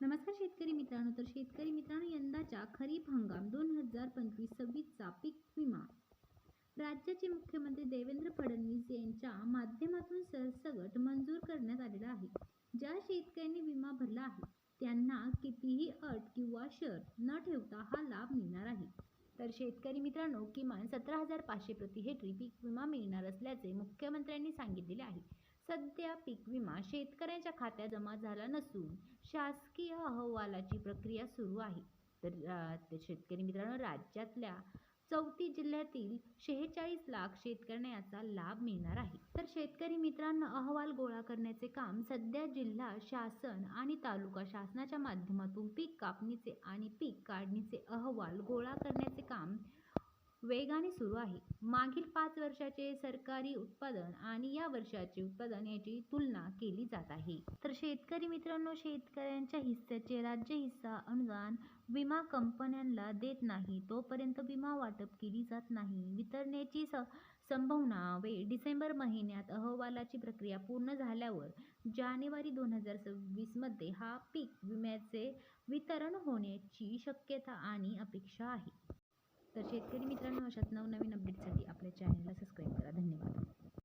नमस्कार शेतकरी मित्रांनो. तर शेतकरी मित्रांनो यंदाच्या खरीप हंगाम दोन हजार पंचवीस सव्वीसचा पीक विमा. राज्याचे मुख्यमंत्री देवेंद्र फडणवीस यांच्या माध्यमातून सरसगट मंजूर करण्यात आलेला आहे. ज्या शेतकऱ्यांनी विमा भरला आहे त्यांना कितीही अट किंवा शर्त न ठेवता हा लाभ मिळणार आहे. तर शेतकरी मित्रांनो किमान सतरा हजार पाचशे प्रति हेक्टरी पीक विमा मिळणार असल्याचे मुख्यमंत्र्यांनी सांगितलेले आहे. सध्या पीक विमा शेतकऱ्यांच्या खात्यात जमा झाला नसून शासकीय अहवालाची प्रक्रिया सुरू आहे. तर शेतकरी मित्रांनो राज्यातल्या चौतीस जिल्ह्यातील शेहेचाळीस लाख शेतकऱ्यांना याचा लाभ मिळणार आहे. तर शेतकरी मित्रांनो अहवाल गोळा करण्याचे काम सध्या जिल्हा शासन आणि तालुका शासनाच्या माध्यमातून पीक कापणीचे आणि पीक काढणीचे अहवाल गोळा करण्याचे काम वेगाने सुरू आहे. मागील पाच वर्षाचे सरकारी उत्पादन आणि या वर्षाचे उत्पादन याची तुलना केली जात आहे. तर शेतकरी मित्रांनो शेतकऱ्यांच्या हिस्स्याचे राज्य हिस्सा अनुदान विमा कंपन्यांना देत नाही तोपर्यंत विमा वाटप केली जात नाही. वितरणाची स संभावना वे डिसेंबर महिन्यात अहवालाची प्रक्रिया पूर्ण झाल्यावर जानेवारी दोन हजार सव्वीसमध्ये हा पीक विम्याचे वितरण होण्याची शक्यता आणि अपेक्षा आहे. तर शेतकरी मित्रांनो अशात नवनवीन अपडेटसाठी आपल्या चॅनल